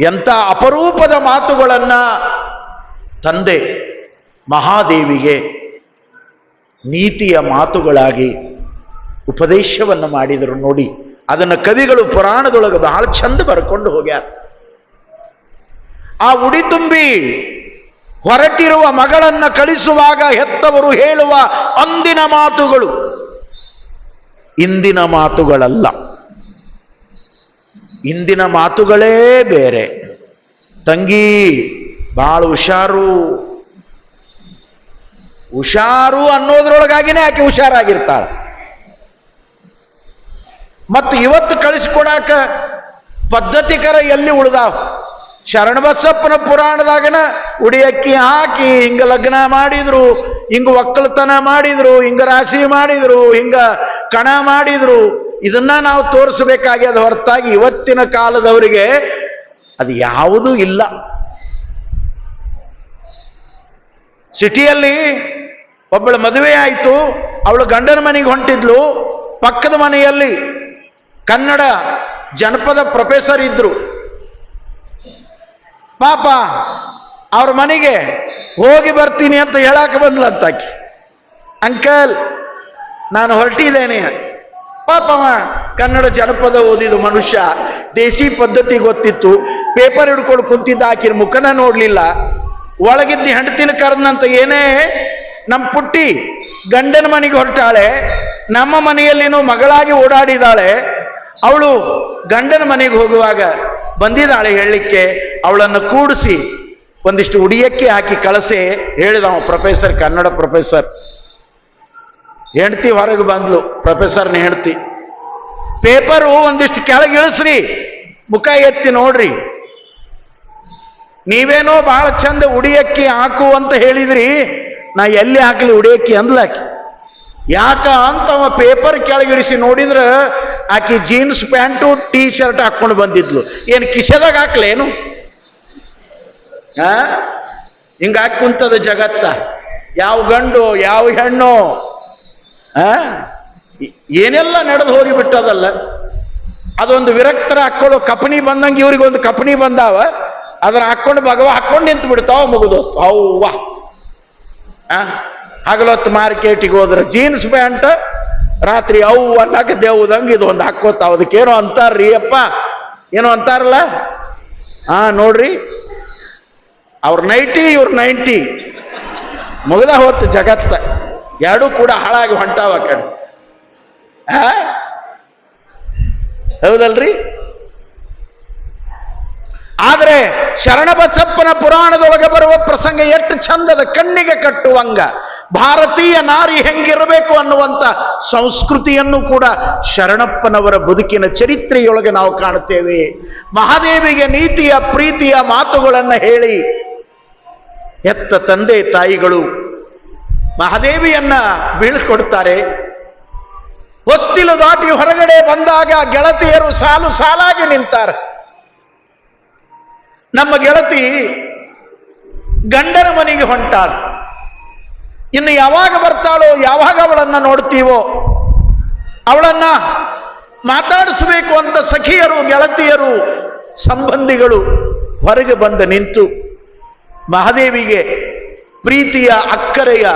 ಎಂಥ ಅಪರೂಪದ ಮಾತುಗಳನ್ನ ತಂದೆ ಮಹಾದೇವಿಗೆ ನೀತಿಯ ಮಾತುಗಳಾಗಿ ಉಪದೇಶವನ್ನು ಮಾಡಿದರು. ನೋಡಿ, ಅದನ್ನು ಕವಿಗಳು ಪುರಾಣದೊಳಗೆ ಬಹಳ ಚಂದ ಬರ್ಕೊಂಡು ಹೋಗ್ಯಾರ. ಆ ಉಡಿ ತುಂಬಿ ಹೊರಟಿರುವ ಮಗಳನ್ನ ಕಳಿಸುವಾಗ ಹೆತ್ತವರು ಹೇಳುವ ಅಂದಿನ ಮಾತುಗಳು. ಇಂದಿನ ಮಾತುಗಳಲ್ಲ. ಇಂದಿನ ಮಾತುಗಳೇ ಬೇರೆ. ತಂಗಿ ಭಾಳ ಹುಷಾರು. ಹುಷಾರು ಅನ್ನೋದ್ರೊಳಗಾಗಿನೇ ಆಕೆ ಹುಷಾರಾಗಿರ್ತಾಳೆ. ಮತ್ತು ಇವತ್ತು ಕಳಿಸ್ಕೊಡಾಕ ಪದ್ಧತಿಕರ ಎಲ್ಲಿ ಉಳ್ದಾವ? ಶರಣಬಸಪ್ಪನ ಪುರಾಣದಾಗನ ಉಡಿಯಕ್ಕಿ ಹಾಕಿ ಹಿಂಗ ಲಗ್ನ ಮಾಡಿದ್ರು, ಹಿಂಗ ಒಕ್ಕಲತನ ಮಾಡಿದ್ರು, ಹಿಂಗ ರಾಶಿ ಮಾಡಿದ್ರು, ಹಿಂಗ ಕಣ ಮಾಡಿದ್ರು ಇದನ್ನ ನಾವು ತೋರಿಸಬೇಕಾಗ್ಯದ ಹೊರತಾಗಿ ಇವತ್ತಿನ ಕಾಲದವರಿಗೆ ಅದು ಯಾವುದೂ ಇಲ್ಲ. ಸಿಟಿಯಲ್ಲಿ ಒಬ್ಬಳು ಮದುವೆ ಆಯಿತು, ಅವಳು ಗಂಡನ ಮನೆಗೆ ಹೊಂಟಿದ್ಲು. ಪಕ್ಕದ ಮನೆಯಲ್ಲಿ ಕನ್ನಡ ಜನಪದ ಪ್ರೊಫೆಸರ್ ಇದ್ರು. ಪಾಪ, ಅವ್ರ ಮನೆಗೆ ಹೋಗಿ ಬರ್ತೀನಿ ಅಂತ ಹೇಳಕ್ಕೆ ಬಂದ್ಲಂತಾಕಿ ಅಂಕಲ್, ನಾನು ಹೊರಟಿದ್ದೇನೆ. ಪಾಪವ ಕನ್ನಡ ಜನಪದ ಓದಿದ ಮನುಷ್ಯ ದೇಸಿ ಪದ್ಧತಿ ಗೊತ್ತಿತ್ತು ಪೇಪರ್ ಹಿಡ್ಕೊಂಡು ಕುಂತಿದ್ದ ಆಕಿನ ಮುಖನ ನೋಡ್ಲಿಲ್ಲ. ಒಳಗಿದ್ದ ಹೆಂಡತಿನ ಕರೆದಂತ ಏನೇ ನಮ್ಮ ಪುಟ್ಟಿ ಗಂಡನ ಮನೆಗೆ ಹೊರಟಾಳೆ, ನಮ್ಮ ಮನೆಯಲ್ಲಿನೂ ಮಗಳಾಗಿ ಓಡಾಡಿದಾಳೆ, ಅವಳು ಗಂಡನ ಮನೆಗೆ ಹೋಗುವಾಗ ಬಂದಿದ್ದಾಳೆ ಹೇಳಲಿಕ್ಕೆ, ಅವಳನ್ನು ಕೂಡಿಸಿ ಒಂದಿಷ್ಟು ಉಡಿಯಕ್ಕೆ ಹಾಕಿ ಕಳಸೆ, ಹೇಳಿದ ಪ್ರೊಫೆಸರ್, ಕನ್ನಡ ಪ್ರೊಫೆಸರ್. ಹೆಂಡತಿ ಹೊರಗೆ ಬಂದ್ಲು, ಪ್ರೊಫೆಸರ್ನ ಹೆಂಡತಿ. ಪೇಪರು ಒಂದಿಷ್ಟು ಕೆಳಗೆ ಇಳಿಸ್ರಿ, ಮುಖ ಎತ್ತಿ ನೋಡ್ರಿ. ನೀವೇನೋ ಬಹಳ ಚಂದ ಉಡಿಯಕ್ಕಿ ಹಾಕು ಅಂತ ಹೇಳಿದ್ರಿ, ನಾ ಎಲ್ಲಿ ಹಾಕಲಿ ಉಡಿಯಕ್ಕಿ ಅಂದ್ಲಾಕಿ ಯಾಕ ಅಂತ ಅವ ಪೇಪರ್ ಕೆಳಗಿಳಿಸಿ ನೋಡಿದ್ರ, ಆಕಿ ಜೀನ್ಸ್ ಪ್ಯಾಂಟು ಟೀ ಶರ್ಟ್ ಹಾಕೊಂಡು ಬಂದಿದ್ಲು. ಏನು ಕಿಸೆದಾಗ ಹಾಕ್ಲೇನು? ಹಿಂಗ ಹಾಕಿ ಕುಂತದ ಜಗತ್ತ. ಯಾವ ಗಂಡು, ಯಾವ ಹೆಣ್ಣು ಏನೆಲ್ಲ ನಡೆದು ಹೋಗಿ ಬಿಟ್ಟದಲ್ಲ ಅದೊಂದು ವಿರಕ್ತರ ಹಾಕೊಳ್ಳೋ ಕಪನಿ ಬಂದಂಗೆ ಇವ್ರಿಗೆ ಒಂದು ಕಪನಿ ಬಂದಾವ. ಅದನ್ನ ಹಾಕ್ಕೊಂಡು ಭಗವ ಹಾಕ್ಕೊಂಡು ನಿಂತು ಬಿಡ್ತಾವ ಮುಗಿದು ಅವ್ವ. ಹಗಲೊತ್ತು ಮಾರ್ಕೆಟಿಗೆ ಹೋದ್ರೆ ಜೀನ್ಸ್ ಪ್ಯಾಂಟ್, ರಾತ್ರಿ ಅವು ಅನ್ನಕ್ಕೆ ದೇವುದಂಗೆ ಇದು ಒಂದು ಹಾಕೋತಾವ ಅದಕ್ಕೇನೋ ಅಂತಾರ್ರಿ, ಅಪ್ಪ. ಏನೋ ಅಂತಾರಲ್ಲ? ಹಾ ನೋಡ್ರಿ. ಅವ್ರ ನೈಟಿ, ಇವ್ರ ನೈಂಟಿ. ಮುಗ್ದ ಹೊತ್ತು ಜಗತ್ತ. ಎರಡೂ ಕೂಡ ಹಾಳಾಗಿ ಹೊಂಟಾವ ಕಡೆ? ಹೌದಲ್ರಿ? ಆದರೆ ಶರಣಬಸಪ್ಪನ ಪುರಾಣದೊಳಗೆ ಬರುವ ಪ್ರಸಂಗ ಎಷ್ಟು ಚಂದದ ಕಣ್ಣಿಗೆ ಕಟ್ಟುವಂಗ. ಭಾರತೀಯ ನಾರಿ ಹೆಂಗಿರಬೇಕು ಅನ್ನುವಂತ ಸಂಸ್ಕೃತಿಯನ್ನು ಕೂಡ ಶರಣಪ್ಪನವರ ಬದುಕಿನ ಚರಿತ್ರೆಯೊಳಗೆ ನಾವು ಕಾಣುತ್ತೇವೆ. ಮಹಾದೇವಿಗೆ ನೀತಿಯ ಪ್ರೀತಿಯ ಮಾತುಗಳನ್ನು ಹೇಳಿ ಎತ್ತ ತಂದೆ ತಾಯಿಗಳು ಮಹಾದೇವಿಯನ್ನ ಬೀಳ್ಕೊಡ್ತಾರೆ. ಹೊಸ್ತಿಲು ದಾಟಿ ಹೊರಗಡೆ ಬಂದಾಗ ಗೆಳತಿಯರು ಸಾಲು ಸಾಲಾಗಿ ನಿಂತಾರೆ. ನಮ್ಮ ಗೆಳತಿ ಗಂಡನ ಮನೆಗೆ ಹೊಂಟಾಳ. ಇನ್ನು ಯಾವಾಗ ಬರ್ತಾಳೋ, ಯಾವಾಗ ಅವಳನ್ನ ನೋಡ್ತೀವೋ, ಅವಳನ್ನ ಮಾತಾಡಿಸಬೇಕು ಅಂತ ಸಖಿಯರು, ಗೆಳತಿಯರು, ಸಂಬಂಧಿಗಳು ಹೊರಗೆ ಬಂದು ನಿಂತು ಮಹಾದೇವಿಗೆ ಪ್ರೀತಿಯ ಅಕ್ಕರೆಯ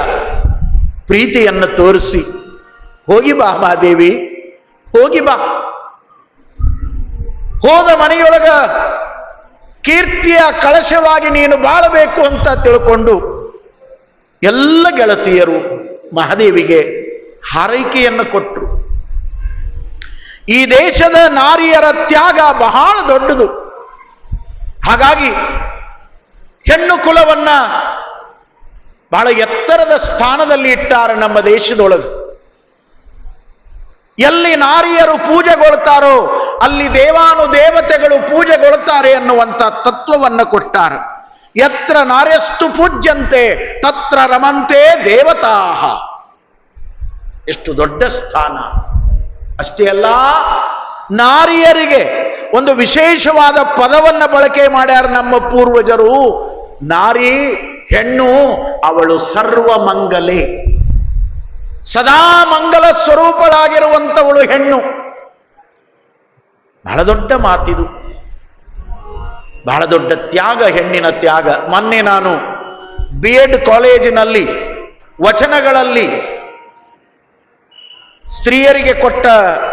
ಪ್ರೀತಿಯನ್ನು ತೋರಿಸಿ, ಹೋಗಿ ಬಾ ಮಹಾದೇವಿ, ಹೋಗಿ ಬಾ. ಹೋದ ಮನೆಯೊಳಗ ಕೀರ್ತಿಯ ಕಳಶವಾಗಿ ನೀನು ಬಾಳಬೇಕು ಅಂತ ತಿಳ್ಕೊಂಡು ಎಲ್ಲ ಗೆಳತಿಯರು ಮಹಾದೇವಿಗೆ ಹಾರೈಕೆಯನ್ನು ಕೊಟ್ಟರು ಈ ದೇಶದ ನಾರಿಯರ ತ್ಯಾಗ ಬಹಳ ದೊಡ್ಡದು. ಹಾಗಾಗಿ ಹೆಣ್ಣು ಕುಲವನ್ನ ಬಹಳ ಎತ್ತರದ ಸ್ಥಾನದಲ್ಲಿ ಇಟ್ಟಾರ ನಮ್ಮ ದೇಶದೊಳಗೆ. ಎಲ್ಲಿ ನಾರಿಯರು ಪೂಜೆಗೊಳ್ತಾರೋ, ಅಲ್ಲಿ ದೇವಾನು ದೇವತೆಗಳು ಪೂಜೆಗೊಳ್ತಾರೆ ಅನ್ನುವಂಥ ತತ್ವವನ್ನು ಕೊಟ್ಟಾರ. ಎತ್ರ ನಾರ್ಯಸ್ತು ಪೂಜ್ಯಂತೆ, ತತ್ರ ರಮಂತೆ ದೇವತಾಹ. ಎಷ್ಟು ದೊಡ್ಡ ಸ್ಥಾನ. ಅಷ್ಟೇ ಅಲ್ಲ, ನಾರಿಯರಿಗೆ ಒಂದು ವಿಶೇಷವಾದ ಪದವನ್ನು ಬಳಕೆ ಮಾಡ್ಯಾರ ನಮ್ಮ ಪೂರ್ವಜರು. ನಾರಿ, ಹೆಣ್ಣು, ಅವಳು ಸರ್ವಮಂಗಲೆ. ಸದಾ ಮಂಗಲ ಸ್ವರೂಪಳಾಗಿರುವಂಥವಳು ಹೆಣ್ಣು. ಬಹಳ ದೊಡ್ಡ ಮಾತಿದು. ಬಹಳ ದೊಡ್ಡ ತ್ಯಾಗ, ಹೆಣ್ಣಿನ ತ್ಯಾಗ. ಮೊನ್ನೆ ನಾನು ಬಿ ಎಡ್ ಕಾಲೇಜಿನಲ್ಲಿ ವಚನಗಳಲ್ಲಿ ಸ್ತ್ರೀಯರಿಗೆ ಕೊಟ್ಟ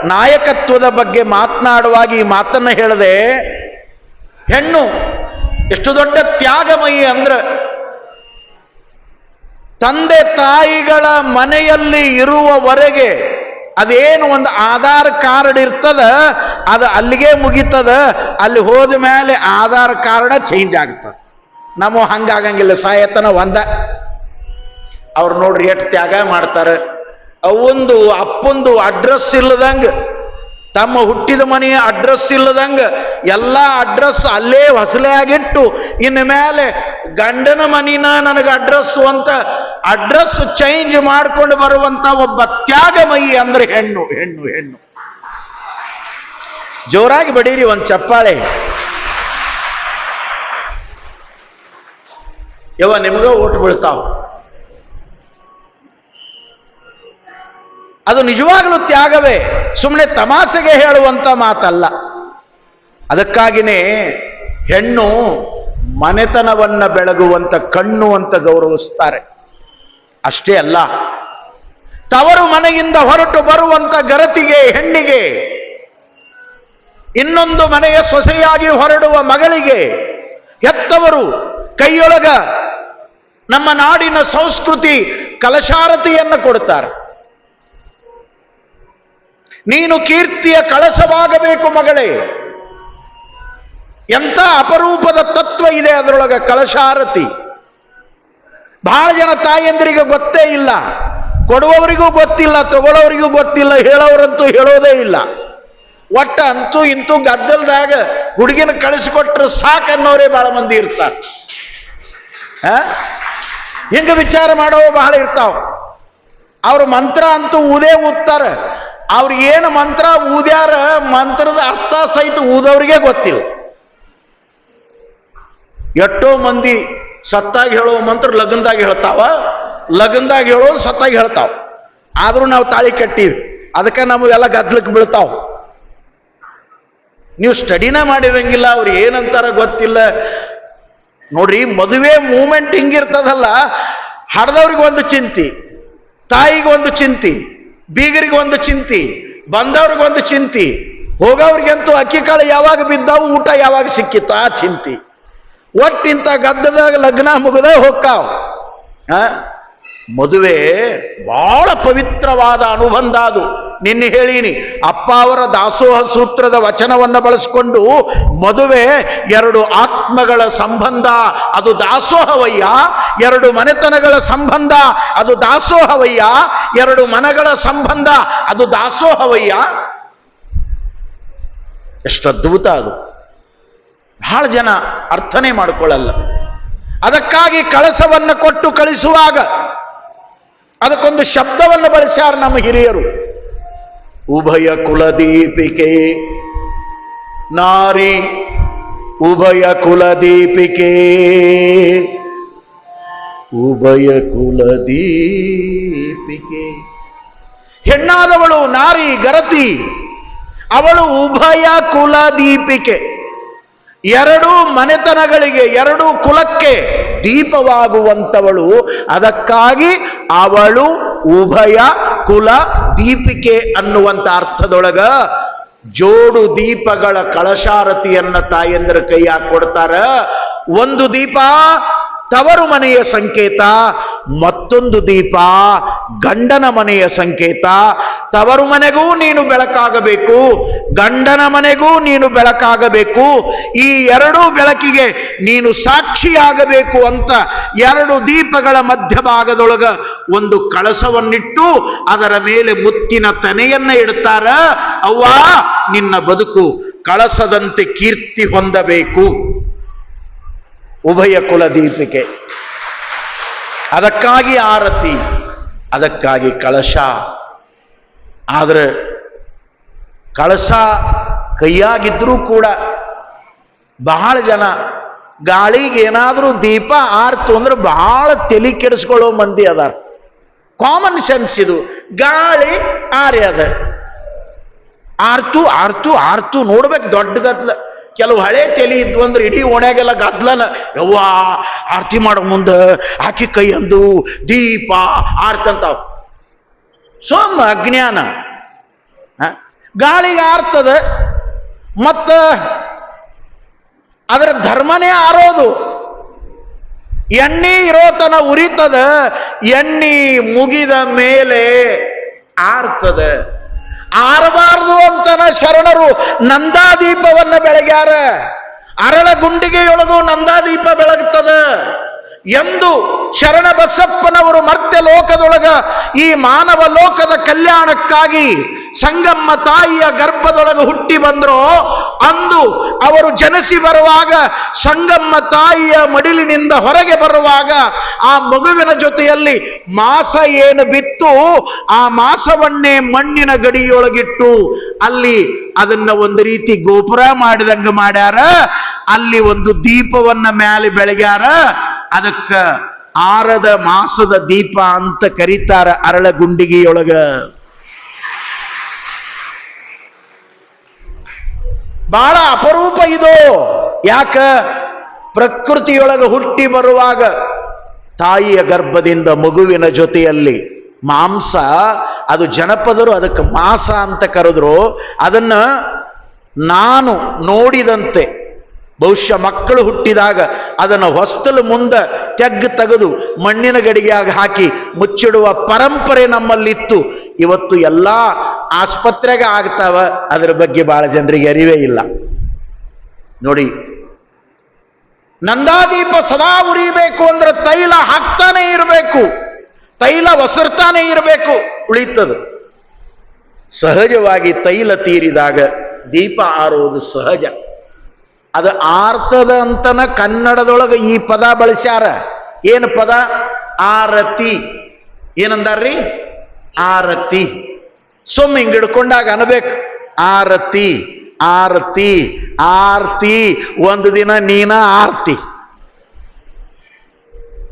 ನಾಯಕತ್ವದ ಬಗ್ಗೆ ಮಾತನಾಡುವಾಗ ಈ ಮಾತನ್ನು ಹೇಳದೆ, ಹೆಣ್ಣು ಎಷ್ಟು ದೊಡ್ಡ ತ್ಯಾಗಮಯಿ ಅಂದ್ರೆ ತಂದೆ ತಾಯಿಗಳ ಮನೆಯಲ್ಲಿ ಇರುವವರೆಗೆ ಅದೇನು ಒಂದು ಆಧಾರ್ ಕಾರ್ಡ್ ಇರ್ತದ, ಅದು ಅಲ್ಲಿಗೆ ಮುಗಿತದ, ಅಲ್ಲಿ ಹೋದ ಮೇಲೆ ಆಧಾರ್ ಕಾರ್ಡ ಚೇಂಜ್ ಆಗ್ತದೆ. ನಮ್ಮ ಹಂಗಾಗಂಗಿಲ್ಲ, ಸಾಯತನ ಒಂದ. ಅವ್ರು ನೋಡ್ರಿ ಎಷ್ಟು ತ್ಯಾಗ ಮಾಡ್ತಾರೆ. ಅವೊಂದು, ಅಪ್ಪಂದು ಅಡ್ರೆಸ್ ಇಲ್ಲದಂಗ ತಮ್ಮ ಹುಟ್ಟಿದ ಮನೆಯ ಅಡ್ರೆಸ್ ಇಲ್ಲದಂಗ ಎಲ್ಲ ಅಡ್ರೆಸ್ ಅಲ್ಲೇ ಹೊಸಲೆ ಆಗಿಟ್ಟು, ಇನ್ನು ಮೇಲೆ ಗಂಡನ ಮನಿನ ನನಗೆ ಅಡ್ರೆಸ್ ಅಂತ ಅಡ್ರೆಸ್ ಚೇಂಜ್ ಮಾಡ್ಕೊಂಡು ಬರುವಂತ ಒಬ್ಬ ತ್ಯಾಗಮಯಿ ಅಂದ್ರೆ ಹೆಣ್ಣು ಹೆಣ್ಣು ಹೆಣ್ಣು. ಜೋರಾಗಿ ಬಡೀರಿ ಒಂದು ಚಪ್ಪಾಳೆ. ಯವ ನಿಮ್ಗ ಓಟ್ ಬೀಳ್ತಾವ. ಅದು ನಿಜವಾಗ್ಲೂ ತ್ಯಾಗವೇ. ಸುಮ್ಮನೆ ತಮಾಸೆಗೆ ಹೇಳುವಂತ ಮಾತಲ್ಲ. ಅದಕ್ಕಾಗಿನೇ ಹೆಣ್ಣು ಮನೆತನವನ್ನ ಬೆಳಗುವಂತ ಕಣ್ಣು ಅಂತ ಗೌರವಿಸ್ತಾರೆ. ಅಷ್ಟೇ ಅಲ್ಲ, ತವರು ಮನೆಯಿಂದ ಹೊರಟು ಬರುವಂತ ಗರತಿಗೆ, ಹೆಣ್ಣಿಗೆ, ಇನ್ನೊಂದು ಮನೆಯ ಸೊಸೆಯಾಗಿ ಹೊರಡುವ ಮಗಳಿಗೆ ಹೆತ್ತವರು ಕೈಯೊಳಗ ನಮ್ಮ ನಾಡಿನ ಸಂಸ್ಕೃತಿ ಕಲಶಾರತಿಯನ್ನು ಕೊಡ್ತಾರೆ. ನೀನು ಕೀರ್ತಿಯ ಕಳಸವಾಗಬೇಕು ಮಗಳೇ. ಎಂಥ ಅಪರೂಪದ ತತ್ವ ಇದೆ ಅದರೊಳಗ ಕಳಶಾರತಿ. ಬಹಳ ಜನ ತಾಯಂದ್ರಿಗೆ ಗೊತ್ತೇ ಇಲ್ಲ. ಕೊಡುವವರಿಗೂ ಗೊತ್ತಿಲ್ಲ, ತಗೊಳ್ಳೋರಿಗೂ ಗೊತ್ತಿಲ್ಲ, ಹೇಳೋರಂತೂ ಹೇಳೋದೇ ಇಲ್ಲ. ಒಟ್ಟ ಅಂತೂ ಇಂತೂ ಗದ್ದಲ್ದಾಗ ಹುಡುಗಿನ ಕಳಿಸಿಕೊಟ್ರೆ ಸಾಕನ್ನೋರೇ ಬಹಳ ಮಂದಿ ಇರ್ತಾರೆ? ಹಿಂಗ ವಿಚಾರ ಮಾಡೋ ಬಹಳ ಇರ್ತಾವ. ಅವ್ರ ಮಂತ್ರ ಅಂತೂ ಊದೇ ಊದ್ತಾರ. ಅವ್ರು ಏನು ಮಂತ್ರ ಊದ್ಯಾರ, ಮಂತ್ರದ ಅರ್ಥ ಸಹಿತ ಊದವ್ರಿಗೆ ಗೊತ್ತಿಲ್ಲ. ಎಷ್ಟೋ ಮಂದಿ ಸತ್ತಾಗಿ ಹೇಳೋ ಮಂತ್ರ ಲಗ್ನದಾಗ ಹೇಳ್ತಾವ, ಲಗ್ನದಾಗ ಹೇಳೋದು ಸತ್ತಾಗಿ ಹೇಳ್ತಾವ. ಆದರೂ ನಾವು ತಾಳಿ ಕಟ್ಟೀವಿ. ಅದಕ್ಕೆ ನಮಗೆಲ್ಲ ಗದ್ಲಕ್ಕೆ ಬೀಳ್ತಾವ. ನೀವು ಸ್ಟಡಿನ ಮಾಡಿರಂಗಿಲ್ಲ, ಅವ್ರು ಏನಂತಾರ ಗೊತ್ತಿಲ್ಲ. ನೋಡ್ರಿ, ಮದುವೆ ಮೂಮೆಂಟ್ ಹಿಂಗಿರ್ತದಲ್ಲ ಹಡ್ದವ್ರಿಗೆ ಒಂದು ಚಿಂತಿ ತಾಯಿಗೆ ಒಂದು ಚಿಂತಿ. ಬೀಗರಿಗೆ ಒಂದು ಚಿಂತಿ, ಬಂದವ್ರಿಗೆ ಒಂದು ಚಿಂತಿ, ಹೋಗೋವ್ರಿಗಂತೂ ಅಕ್ಕಿ ಕಾಳು ಯಾವಾಗ ಬಿದ್ದಾವು, ಊಟ ಯಾವಾಗ ಸಿಕ್ಕಿತ್ತು, ಆ ಚಿಂತಿ. ಒಟ್ಟಿಂತ ಗದ್ದದಾಗ ಲಗ್ನ ಮುಗಿದ ಹೋಗ್ತಾವ? ಮದುವೆ ಬಹಳ ಪವಿತ್ರವಾದ ಅನುಬಂಧ ಅದು. ನಿನ್ನೆ ಹೇಳೀನಿ ಅಪ್ಪ ಅವರ ದಾಸೋಹ ಸೂತ್ರದ ವಚನವನ್ನು ಬಳಸಿಕೊಂಡು ಮದುವೆ ಎರಡು ಆತ್ಮಗಳ ಸಂಬಂಧ, ಅದು ದಾಸೋಹವಯ್ಯ. ಎರಡು ಮನೆತನಗಳ ಸಂಬಂಧ, ಅದು ದಾಸೋಹವಯ್ಯ. ಎರಡು ಮನಗಳ ಸಂಬಂಧ, ಅದು ದಾಸೋಹವಯ್ಯ. ಎಷ್ಟು ಅದ್ಭುತ ಅದು. ಬಹಳ ಜನ ಅರ್ಥನೇ ಮಾಡಿಕೊಳ್ಳಲ್ಲ. ಅದಕ್ಕಾಗಿ ಕಳಸವನ್ನು ಕೊಟ್ಟು ಕಳಿಸುವಾಗ ಅದಕ್ಕೊಂದು ಶಬ್ದವನ್ನು ಬಳಸ್ಯಾರ ನಮ್ಮ ಹಿರಿಯರು. ಉಭಯ ಕುಲದೀಪಿಕೆ. ನಾರಿ, ಉಭಯ ಕುಲದೀಪಿಕೆ. ಉಭಯ ಕುಲದೀಪಿಕೆ. ಹೆಣ್ಣಾದವಳು ನಾರಿ, ಗರತಿ, ಅವಳು ಉಭಯ ಕುಲದೀಪಿಕೆ. ಎರಡು ಮನೆತನಗಳಿಗೆ, ಎರಡು ಕುಲಕ್ಕೆ ದೀಪವಾಗುವಂಥವಳು ಅದಕ್ಕಾಗಿ ಅವಳು ಉಭಯ ಕುಲ ದೀಪಿಕೆ ಅನ್ನುವಂತ ಅರ್ಥದೊಳಗ ಜೋಡು ದೀಪಗಳ ಕಳಶಾರತಿಯನ್ನ ತಾಯಂದ್ರ ಕೈಯಾಗ ಕೊಡ್ತಾರ. ಒಂದು ದೀಪ ತವರು ಮನೆಯ ಸಂಕೇತ, ಮತ್ತೊಂದು ದೀಪ ಗಂಡನ ಮನೆಯ ಸಂಕೇತ. ತವರು ಮನೆಗೂ ನೀನು ಬೆಳಕಾಗಬೇಕು. ಗಂಡನ ಮನೆಗೂ ನೀನು ಬೆಳಕಾಗಬೇಕು. ಈ ಎರಡೂ ಬೆಳಕಿಗೆ ನೀನು ಸಾಕ್ಷಿಯಾಗಬೇಕು ಅಂತ ಎರಡು ದೀಪಗಳ ಮಧ್ಯಭಾಗದೊಳಗ ಒಂದು ಕಳಸವನ್ನಿಟ್ಟು ಅದರ ಮೇಲೆ ಮುತ್ತಿನ ತನೆಯನ್ನ ಇಡ್ತಾರ. ಅವ್ವ, ನಿನ್ನ ಬದುಕು ಕಳಸದಂತೆ ಕೀರ್ತಿ ಹೊಂದಬೇಕು. ಉಭಯ ಕುಲ ದೀಪಿಕೆ. ಅದಕ್ಕಾಗಿ ಆರತಿ. ಅದಕ್ಕಾಗಿ ಕಳಶ. ಆದರೆ ಕಳಶ ಕೈಯಾಗಿದ್ದರೂ ಕೂಡ ಬಹಳ ಜನ ಗಾಳಿಗೆ ಏನಾದರೂ ದೀಪ ಆರ್ತು ಅಂದ್ರೆ ಬಹಳ ತಲೆ ಕೆಡಿಸ್ಕೊಳ್ಳೋ ಮಂದಿ ಅದಾರ. ಕಾಮನ್ ಸೆನ್ಸ್ ಇದು. ಗಾಳಿ ಆರ್ಯದ. ಆರ್ತು ಆರ್ತು ಆರ್ತು ನೋಡ್ಬೇಕು ದೊಡ್ಡ ಗದ್ಲ. ಕೆಲವು ಹಳೆ ತೆಲಿ ಇದ್ವು ಅಂದ್ರೆ ಇಡೀ ಓಣ್ಯಾಗೆಲ್ಲ ಗದ್ಲನ ಯವ್ವ, ಆರತಿ ಮಾಡೋ ಮುಂದೆ, ಆಕಿ ಕೈ ಅಂದು, ದೀಪ, ಆರ್ತಿ ಅಂತಾವ್. ಸೋಮ ಅಜ್ಞಾನ? ಗಾಳಿಗೆ ಆರ್ತದ, ಮತ್ತ ಅದರ ಧರ್ಮನೇ ಆರೋದು. ಎಣ್ಣೆ ಇರೋತನ ಉರಿತದ, ಎಣ್ಣಿ ಮುಗಿದ ಮೇಲೆ ಆರ್ತದ. ಆರಬಾರದು ಅಂತನ ಶರಣರು ನಂದಾದೀಪವನ್ನ ಬೆಳಗ್ಯಾರ. ಅರಳ ಗುಂಡಿಗೆಯೊಳಗೂ ನಂದಾದೀಪ ಬೆಳಗುತ್ತದೆ ಎಂದು ಶರಣ ಬಸಪ್ಪನವರು ಮರ್ತ್ಯ ಲೋಕದೊಳಗ ಈ ಮಾನವ ಲೋಕದ ಕಲ್ಯಾಣಕ್ಕಾಗಿ ಸಂಗಮ್ಮ ತಾಯಿಯ ಗರ್ಭದೊಳಗೆ ಹುಟ್ಟಿ ಬಂದರೋ, ಅಂದು ಅವರು ಜನಿಸಿ ಬರುವಾಗ ಸಂಗಮ್ಮ ತಾಯಿಯ ಮಡಿಲಿನಿಂದ ಹೊರಗೆ ಬರುವಾಗ ಆ ಮಗುವಿನ ಜೊತೆಯಲ್ಲಿ ಮಾಸ ಏನು ಬಿತ್ತು, ಆ ಮಾಸವನ್ನೇ ಮಣ್ಣಿನ ಗಡಿಯೊಳಗಿಟ್ಟು ಅಲ್ಲಿ ಅದನ್ನ ಒಂದು ರೀತಿ ಗೋಪುರ ಮಾಡಿದಂಗೆ ಮಾಡ್ಯಾರ. ಅಲ್ಲಿ ಒಂದು ದೀಪವನ್ನ ಮೇಲೆ ಬೆಳಗ್ಯಾರ. ಅದಕ್ಕ ಆರದ ಮಾಸದ ದೀಪ ಅಂತ ಕರೀತಾರ ಅರಳ ಗುಂಡಿಗೆಯೊಳಗ ಬಹಳ ಅಪರೂಪ ಇದು. ಯಾಕ? ಪ್ರಕೃತಿಯೊಳಗೆ ಹುಟ್ಟಿ ಬರುವಾಗ ತಾಯಿಯ ಗರ್ಭದಿಂದ ಮಗುವಿನ ಜೊತೆಯಲ್ಲಿ ಮಾಂಸ, ಅದು ಜನಪದರು ಅದಕ್ಕೆ ಮಾಸ ಅಂತ ಕರೆದ್ರು. ಅದನ್ನ ನಾನು ನೋಡಿದಂತೆ, ಬಹುಶಃ ಮಕ್ಕಳು ಹುಟ್ಟಿದಾಗ ಅದನ್ನು ಹೊಸ್ತಲು ಮುಂದೆ ತೆಗ್ಗು ತೆಗೆದು ಮಣ್ಣಿನ ಗಡಿಗೆಯಾಗಿ ಹಾಕಿ ಮುಚ್ಚಿಡುವ ಪರಂಪರೆ ನಮ್ಮಲ್ಲಿತ್ತು. ಇವತ್ತು ಎಲ್ಲ ಆಸ್ಪತ್ರೆಗೆ ಆಗ್ತಾವ, ಅದರ ಬಗ್ಗೆ ಬಹಳ ಜನರಿಗೆ ಅರಿವೇ ಇಲ್ಲ. ನೋಡಿ, ನಂದಾದೀಪ ಸದಾ ಉರಿಬೇಕು ಅಂದ್ರೆ ತೈಲ ಹಾಕ್ತಾನೆ ಇರಬೇಕು. ತೈಲ ಒಸರ್ತಾನೆ ಇರಬೇಕು, ಉಳಿತದ. ಸಹಜವಾಗಿ ತೈಲ ತೀರಿದಾಗ ದೀಪ ಆರುವುದು ಸಹಜ. ಅದು ಆರ್ತದ ಅಂತನ ಕನ್ನಡದೊಳಗೆ ಈ ಪದ ಬಳಸ್ಯಾರ. ಏನು ಪದ? ಆರತಿ. ಏನಂದಾರ್ರಿ? ಆರತಿ. ಸುಮ್ಮ ಹಿಂಗ್ ಹಿಡ್ಕೊಂಡಾಗ ಅನ್ಬೇಕು. ಆರತಿ ಆರತಿ, ಆರ್ತಿ, ಒಂದು ದಿನ ನೀನ ಆರ್ತಿ.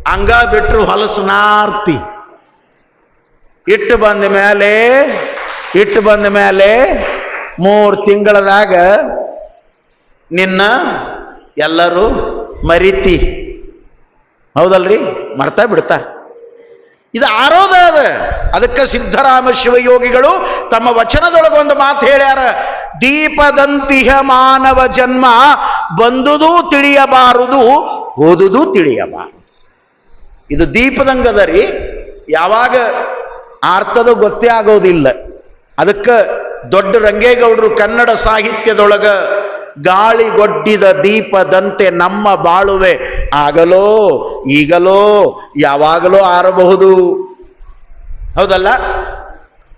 ಅಂಗ ಬಿಟ್ಟರು ಹೊಲಸು ನಾರ್ತಿ ಇಟ್ಟು ಬಂದ ಮೇಲೆ ಇಟ್ಟು ಬಂದ ಮೇಲೆ ಮೂರು ತಿಂಗಳದಾಗ ನಿನ್ನ ಎಲ್ಲರೂ ಮರಿತಿ. ಹೌದಲ್ರಿ? ಮರ್ತಾ ಬಿಡ್ತಾ? ಇದು ಆರೋದ ಅದ. ಅದಕ್ಕೆ ಸಿದ್ಧರಾಮ ಶಿವಯೋಗಿಗಳು ತಮ್ಮ ವಚನದೊಳಗೆ ಒಂದು ಮಾತು ಹೇಳ್ಯಾರ. ದೀಪದಂತಿಹ ಮಾನವ ಜನ್ಮ, ಬಂದುದು ತಿಳಿಯಬಾರದು, ಓದುದು ತಿಳಿಯಬಾರದು ಇದು ದೀಪದಂಗದ ರೀ ಯಾವಾಗ ಆರ್ತದ ಗೊತ್ತೇ ಆಗೋದಿಲ್ಲ. ಅದಕ್ಕೆ ದೊಡ್ಡ ರಂಗೇಗೌಡರು ಕನ್ನಡ ಸಾಹಿತ್ಯದೊಳಗ ಗಾಳಿಗೊಡ್ಡಿದ ದೀಪದಂತೆ ನಮ್ಮ ಬಾಳುವೆ ಆಗಲೋ, ಈಗಲೋ, ಯಾವಾಗಲೋ ಆರಬಹುದು. ಹೌದಲ್ಲ?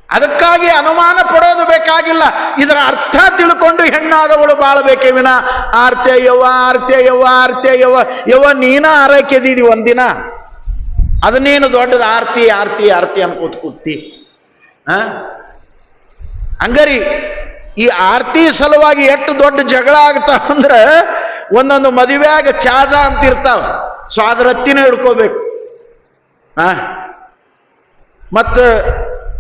ಅದಕ್ಕಾಗಿ ಅನುಮಾನ ಪಡೋದು ಬೇಕಾಗಿಲ್ಲ. ಇದರ ಅರ್ಥ ತಿಳ್ಕೊಂಡು ಹೆಣ್ಣಾದವಳು ಬಾಳಬೇಕೇ ವಿನ. ಆರ್ತೆ ಯವ್ವ ಆರ್ತೆ ಯವ್ವ ಆರ್ತೆ ಯವ್ವ. ಯವ್ವ, ನೀನ ಆರೈಕೆದಿದಿ ಒಂದಿನ. ಅದನ್ನೇನು ದೊಡ್ಡದು? ಆರ್ತಿ ಆರ್ತಿ ಆರ್ತಿ ಅನ್ಕೋತ ಕೂತಿ ಆ? ಹಂಗರಿ, ಈ ಆರ್ತಿ ಸಲುವಾಗಿ ಎಷ್ಟು ದೊಡ್ಡ ಜಗಳ ಆಗ್ತಾವ ಅಂದ್ರೆ ಒಂದೊಂದು ಮದುವೆಯಾಗ ಚಾಜ ಅಂತ ಇರ್ತಾವ. ಹತ್ತಿನ ಹಿಡ್ಕೋಬೇಕು. ಹಾ ಮತ್ತು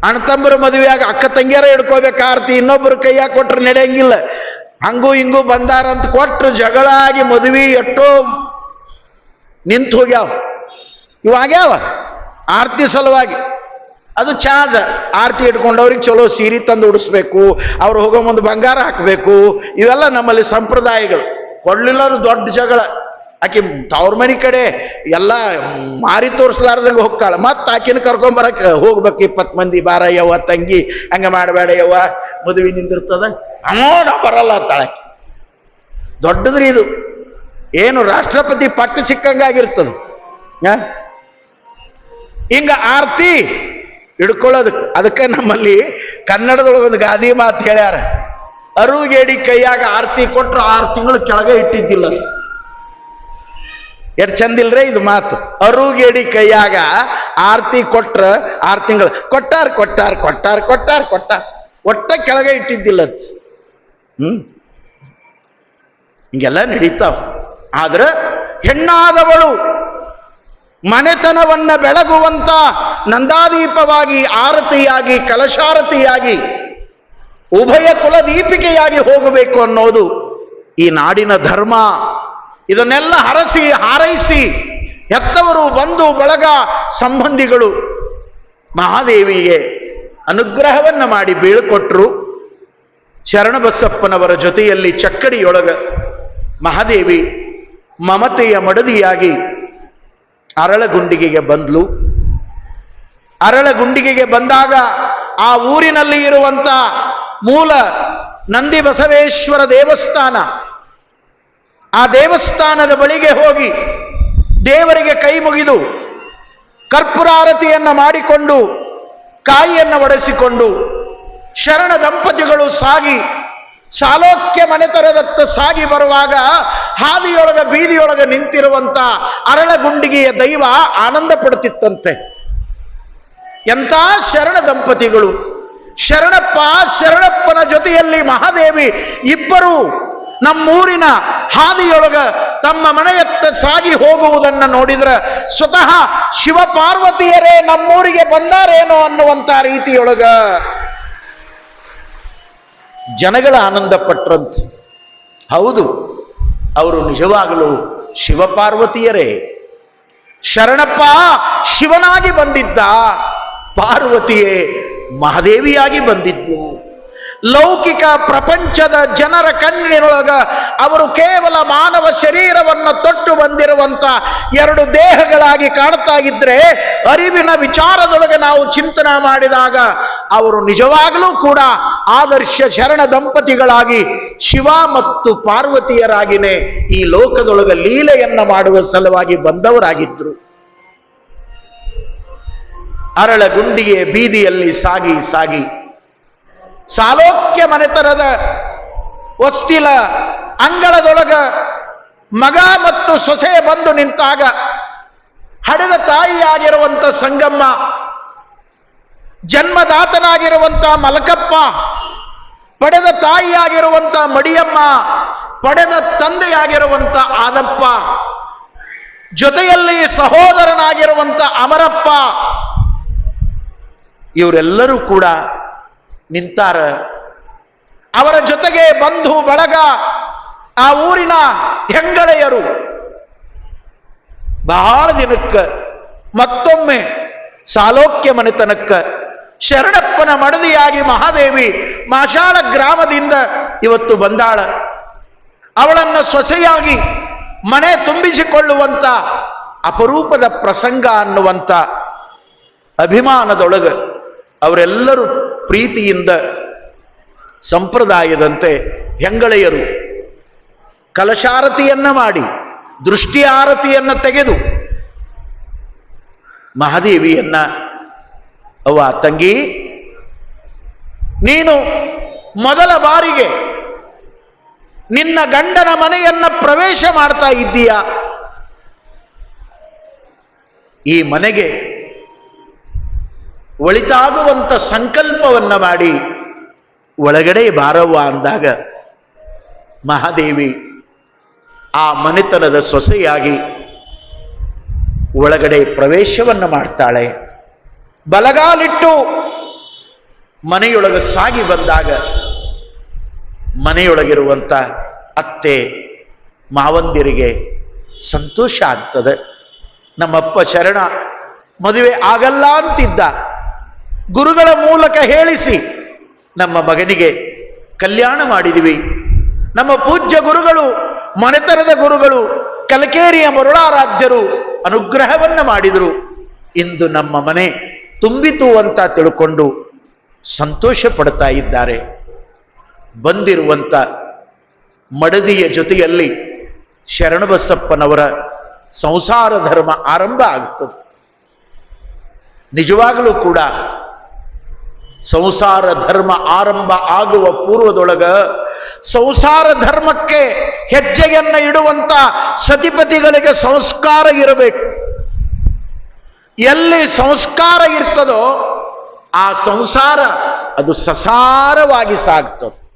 ಅಣ್ತಂಬರ ಮದುವೆಯಾಗ ಅಕ್ಕ ತಂಗಿಯರ ಹಿಡ್ಕೋಬೇಕು. ಆರ್ತಿ ಇನ್ನೊಬ್ಬರ ಕೈಯಾಗ ಕೊಟ್ರೆ ನಡೆಯಂಗಿಲ್ಲ. ಹಂಗೂ ಹಿಂಗೂ ಬಂದಾರ ಅಂತ ಕೊಟ್ರು ಜಗಳ ಆಗಿ ಮದುವೆ ಎಷ್ಟೋ ನಿಂತು ಹೋಗ್ಯಾವ. ಇವಾಗ್ಯಾವ ಆರತಿ ಸಲುವಾಗಿ. ಅದು ಚಾಜ ಆರತಿ ಇಟ್ಕೊಂಡವ್ರಿಗೆ ಚಲೋ ಸೀರೆ ತಂದು ಉಡಿಸ್ಬೇಕು. ಅವ್ರು ಹೋಗೋ ಮುಂದೆ ಬಂಗಾರ ಹಾಕಬೇಕು. ಇವೆಲ್ಲ ನಮ್ಮಲ್ಲಿ ಸಂಪ್ರದಾಯಗಳು. ಕೊಡ್ಲಿಲ್ಲರು ದೊಡ್ಡ ಜಗಳ. ಆಕೆ ತವ್ರ ಮನೆ ಕಡೆ ಎಲ್ಲ ಮಾರಿ ತೋರಿಸ್ಲಾರ್ದಂಗೆ ಹೋಗ್ತಾಳ. ಮತ್ತೆ ಆಕಿನ ಕರ್ಕೊಂಬರಕ್ಕೆ ಹೋಗ್ಬೇಕು ಇಪ್ಪತ್ತು ಮಂದಿ ಬಾರ, ಯವ್ವ, ತಂಗಿ, ಹಂಗೆ ಮಾಡಬೇಡ, ಯವ್ವ, ಮದುವೆ ನಿಂದಿರ್ತದ. ನೋಡ ಬರಲ್ಲ ಅಂತಾಳೆ ದೊಡ್ಡದ್ರಿ ಇದು. ಏನು ರಾಷ್ಟ್ರಪತಿ ಪಟ್ಟ ಸಿಕ್ಕಂಗಾಗಿರ್ತದ? ಹಿಂಗ ಆರ್ತಿ ಹಿಡ್ಕೊಳ್ಳೋದು. ಅದಕ್ಕೆ ನಮ್ಮಲ್ಲಿ ಕನ್ನಡದೊಳಗೊಂದು ಗಾದಿ ಮಾತು ಹೇಳ್ಯಾರ. ಅರುಗೇಡಿ ಕೈಯಾಗ ಆರ್ತಿ ಕೊಟ್ರು ಆರು ತಿಂಗಳು ಕೆಳಗೆ ಇಟ್ಟಿದ್ದಿಲ್ಲ. ಎಷ್ಟು ಚಂದಿಲ್ರೇ ಇದು ಮಾತು. ಅರುಗೇಡಿ ಕೈಯಾಗ ಆರ್ತಿ ಕೊಟ್ರ ಆರು ತಿಂಗಳು. ಕೊಟ್ಟಾರ ಕೊಟ್ಟಾರ ಕೊಟ್ಟಾರ ಕೊಟ್ಟಾರ ಕೊಟ್ಟ ಒಟ್ಟ ಕೆಳಗೆ ಇಟ್ಟಿದ್ದಿಲ್ಲ. ಹ್ಮ್? ಹಿಂಗೆಲ್ಲ ನಡೀತಾವ. ಆದ್ರ ಹೆಣ್ಣಾದವಳು ಮನೆತನವನ್ನ ಬೆಳಗುವಂತ ನಂದಾದೀಪವಾಗಿ, ಆರತಿಯಾಗಿ, ಕಲಶಾರತಿಯಾಗಿ ಉಭಯ ಕುಲದೀಪಿಕೆಯಾಗಿ ಹೋಗಬೇಕು ಅನ್ನೋದು ಈ ನಾಡಿನ ಧರ್ಮ. ಇದನ್ನೆಲ್ಲ ಹರಸಿ, ಹಾರೈಸಿ ಹೆತ್ತವರು, ಬಂಧು, ಬಳಗ, ಸಂಬಂಧಿಗಳು ಮಹಾದೇವಿಗೆ ಅನುಗ್ರಹವನ್ನ ಮಾಡಿ ಬೀಳ್ಕೊಟ್ರು. ಶರಣಬಸಪ್ಪನವರ ಜೊತೆಯಲ್ಲಿ ಚಕ್ಕಡಿಯೊಳಗ ಮಹಾದೇವಿ ಮಮತೆಯ ಮಡದಿಯಾಗಿ ಅರಳಗುಂಡಿಗೆಗೆ ಬಂದ್ಲು. ಅರಳಗುಂಡಿಗೆಗೆ ಬಂದಾಗ ಆ ಊರಿನಲ್ಲಿ ಇರುವಂತ ಮೂಲ ನಂದಿ ಬಸವೇಶ್ವರ ದೇವಸ್ಥಾನ. ಆ ದೇವಸ್ಥಾನದ ಬಳಿಗೆ ಹೋಗಿ ದೇವರಿಗೆ ಕೈ ಮುಗಿದು ಕರ್ಪೂರಾರತಿಯನ್ನು ಮಾಡಿಕೊಂಡು ಕಾಯಿಯನ್ನು ಒಡೆಸಿಕೊಂಡು ಶರಣ ದಂಪತಿಗಳು ಸಾಗಿ ಸಾಲೋಕ್ಯ ಮನೆತರದತ್ತ ಸಾಗಿ ಬರುವಾಗ ಹಾದಿಯೊಳಗ ಬೀದಿಯೊಳಗ ನಿಂತಿರುವಂತ ಅರಳಗುಂಡಿಗೆಯ ದೈವ ಆನಂದ ಪಡುತ್ತಿತ್ತಂತೆ. ಎಂಥ ಶರಣ ದಂಪತಿಗಳು. ಶರಣಪ್ಪ, ಶರಣಪ್ಪನ ಜೊತೆಯಲ್ಲಿ ಮಹಾದೇವಿ ಇಬ್ಬರು ನಮ್ಮೂರಿನ ಹಾದಿಯೊಳಗ ತಮ್ಮ ಮನೆಯತ್ತ ಸಾಗಿ ಹೋಗುವುದನ್ನ ನೋಡಿದ್ರ ಸ್ವತಃ ಶಿವಪಾರ್ವತಿಯರೇ ನಮ್ಮೂರಿಗೆ ಬಂದಾರೇನೋ ಅನ್ನುವಂತ ರೀತಿಯೊಳಗ ಜನಗಳ ಆನಂದ ಪಟ್ರಂತ. ಹೌದು, ಅವರು ನಿಜವಾಗಲು ಶಿವಪಾರ್ವತಿಯರೇ. ಶರಣಪ್ಪ, ಶಿವನಾಗಿ ಬಂದಿದ್ದ ಪಾರ್ವತಿಯೇ ಮಹಾದೇವಿಯಾಗಿ ಬಂದಿದ್ದು. ಲೌಕಿಕ ಪ್ರಪಂಚದ ಜನರ ಕಣ್ಣಿನೊಳಗ ಅವರು ಕೇವಲ ಮಾನವ ಶರೀರವನ್ನು ತೊಟ್ಟು ಬಂದಿರುವಂತ ಎರಡು ದೇಹಗಳಾಗಿ ಕಾಣ್ತಾ ಇದ್ರೆ ಅರಿವಿನ ವಿಚಾರದೊಳಗೆ ನಾವು ಚಿಂತನೆ ಮಾಡಿದಾಗ ಅವರು ನಿಜವಾಗಲೂ ಕೂಡ ಆದರ್ಶ ಶರಣ ದಂಪತಿಗಳಾಗಿ ಶಿವ ಮತ್ತು ಪಾರ್ವತಿಯರಾಗಿನೇ ಈ ಲೋಕದೊಳಗ ಲೀಲೆಯನ್ನ ಮಾಡುವ ಸಲುವಾಗಿ ಬಂದವರಾಗಿದ್ರು ಅರಳಗುಂಡಿಗೆ ಬೀದಿಯಲ್ಲಿ ಸಾಗಿ ಸಾಗಿ. ಸಾಲೋಕ್ಯ ಮನೆತನದ ಒಸ್ತಿಲ ಅಂಗಳದೊಳಗ ಮಗ ಮತ್ತು ಸೊಸೆ ಬಂದು ನಿಂತಾಗ ಹಡೆದ ತಾಯಿಯಾಗಿರುವಂತ ಸಂಗಮ್ಮ, ಜನ್ಮದಾತನಾಗಿರುವಂತ ಮಲಕಪ್ಪ, ಪಡೆದ ತಾಯಿಯಾಗಿರುವಂತ ಮಡಿಯಮ್ಮ, ಪಡೆದ ತಂದೆಯಾಗಿರುವಂತ ಆದಪ್ಪ, ಜೊತೆಯಲ್ಲಿ ಸಹೋದರನಾಗಿರುವಂತ ಅಮರಪ್ಪ ಇವರೆಲ್ಲರೂ ಕೂಡ ನಿಂತಾರ. ಅವರ ಜೊತೆಗೆ ಬಂಧು ಬಳಗ ಆ ಊರಿನ ಹೆಂಗಳೆಯರು. ಬಹಳ ದಿನಕ್ಕ ಮತ್ತೊಮ್ಮೆ ಸಾಲೋಕ್ಯ ಮನೆತನಕ್ಕ ಶರಣಪ್ಪನ ಮಡದಿಯಾಗಿ ಮಹಾದೇವಿ ಮಾಷಾಳ ಗ್ರಾಮದಿಂದ ಇವತ್ತು ಬಂದಾಳ. ಅವಳನ್ನ ಸೊಸೆಯಾಗಿ ಮನೆ ತುಂಬಿಸಿಕೊಳ್ಳುವಂತ ಅಪರೂಪದ ಪ್ರಸಂಗ ಅನ್ನುವಂತ ಅಭಿಮಾನದೊಳಗ ಅವರೆಲ್ಲರೂ ಪ್ರೀತಿಯಿಂದ ಸಂಪ್ರದಾಯದಂತೆ ಹೆಂಗಳೆಯರು ಕಲಶಾರತಿಯನ್ನ ಮಾಡಿ, ದೃಷ್ಟಿ ಆರತಿಯನ್ನ ತೆಗೆದು ಮಹಾದೇವಿಯನ್ನ, ಅವ್ವ ತಂಗಿ, ನೀನು ಮೊದಲ ಬಾರಿಗೆ ನಿನ್ನ ಗಂಡನ ಮನೆಯನ್ನ ಪ್ರವೇಶ ಮಾಡ್ತಾ ಇದ್ದೀಯ? ಈ ಮನೆಗೆ ಒಳಿತಾಗುವಂತ ಸಂಕಲ್ಪವನ್ನ ಮಾಡಿ ಒಳಗಡೆ ಬಾರವ್ವ ಅಂದಾಗ ಮಹಾದೇವಿ ಆ ಮನೆತನದ ಸೊಸೆಯಾಗಿ ಒಳಗಡೆ ಪ್ರವೇಶವನ್ನ ಮಾಡ್ತಾಳೆ. ಬಲಗಾಲಿಟ್ಟು ಮನೆಯೊಳಗೆ ಸಾಗಿ ಬಂದಾಗ ಮನೆಯೊಳಗಿರುವಂಥ ಅತ್ತೆ ಮಾವಂದಿರಿಗೆ ಸಂತೋಷ ಆಗ್ತದೆ. ನಮ್ಮಪ್ಪ ಶರಣ ಮದುವೆ ಆಗಲ್ಲ ಅಂತಿದ್ದ. ಗುರುಗಳ ಮೂಲಕ ಹೇಳಿಸಿ, ನಮ್ಮ ಮಗನಿಗೆ ಕಲ್ಯಾಣ ಮಾಡಿದಿವಿ. ನಮ್ಮ ಪೂಜ್ಯ ಗುರುಗಳು, ಮನೆತನದ ಗುರುಗಳು, ಕಲಕೇರಿಯ ಮರುಳಾರಾಧ್ಯರು ಅನುಗ್ರಹವನ್ನ ಮಾಡಿದರು. ಇಂದು ನಮ್ಮ ಮನೆ ತುಂಬಿತು ಅಂತ ತಿಳ್ಕೊಂಡು ಸಂತೋಷ ಪಡ್ತಾ ಇದ್ದಾರೆ. ಬಂದಿರುವಂತ ಮಡದಿಯ ಜೊತೆಯಲ್ಲಿ ಶರಣಬಸಪ್ಪನವರ ಸಂಸಾರ ಧರ್ಮ ಆರಂಭ ಆಗ್ತದೆ. ನಿಜವಾಗಲೂ ಕೂಡ ಸಂಸಾರ ಧರ್ಮ ಆರಂಭ ಆಗುವ ಪೂರ್ವದೊಳಗ ಸಂಸಾರ ಧರ್ಮಕ್ಕೆ ಹೆಜ್ಜೆಯನ್ನ ಇಡುವಂತ ಸತಿಪತಿಗಳಿಗೆ ಸಂಸ್ಕಾರ ಇರಬೇಕು. ಎಲ್ಲಿ ಸಂಸ್ಕಾರ ಇರ್ತದೋ ಆ ಸಂಸಾರ ಅದು ಸಸಾರವಾಗಿ ಸಾಗ್ತದೆ.